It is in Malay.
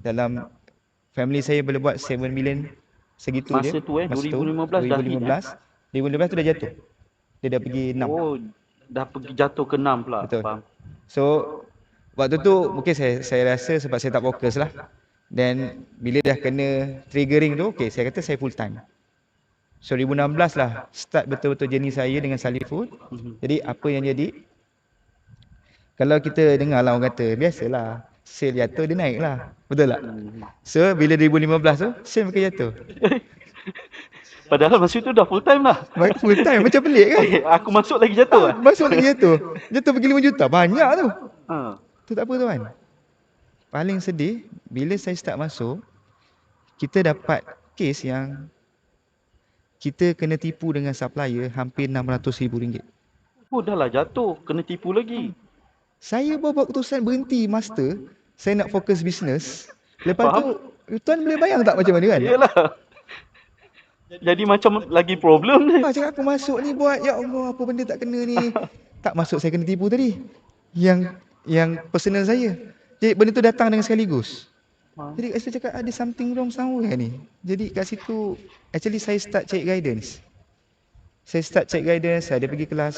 dalam family saya boleh buat 7 million segitu Masa je. tu eh, 2015 dah hit, 2015. 2015 tu dah jatuh. Dia dah pergi 6. Oh, dah pergi jatuh ke 6 pula. Betul. Faham. So waktu tu mungkin saya saya rasa sebab saya tak fokus lah. Dan bila dah kena triggering tu, okay, saya kata saya full time. So 2016 lah start betul-betul journey saya dengan Salih Food. Mhm. Jadi apa yang jadi? Kalau kita dengar lah orang kata, biasalah sale jatuh dia naik lah. Betul tak? Hmm. So bila 2015 tu, sale makin jatuh. Padahal masa tu dah full time lah. Full time macam pelik kan? Aku masuk lagi jatuh lah. Masuk lagi jatuh. Jatuh pergi 5 juta. Banyak tu. Ha. Tu tak apa tuan. Paling sedih bila saya start masuk kita dapat kes yang kita kena tipu dengan supplier hampir RM600,000. Oh dah lah jatuh. Kena tipu lagi. Saya buat keputusan berhenti master, saya nak fokus bisnes. Lepas Faham? tu tuan boleh bayang tak macam mana kan? Yalah. Jadi macam lagi problem ni. Ah, cakap aku masuk ni buat ya Allah apa benda tak kena ni. tak masuk saya kena tipu tadi. Yang yang personal saya. Jadi benda tu datang dengan sekaligus. Ha. Jadi kat situ cakap ada something wrong somewhere ni. Jadi kat situ actually saya start cari guidance. Saya start cari guidance, saya ada pergi kelas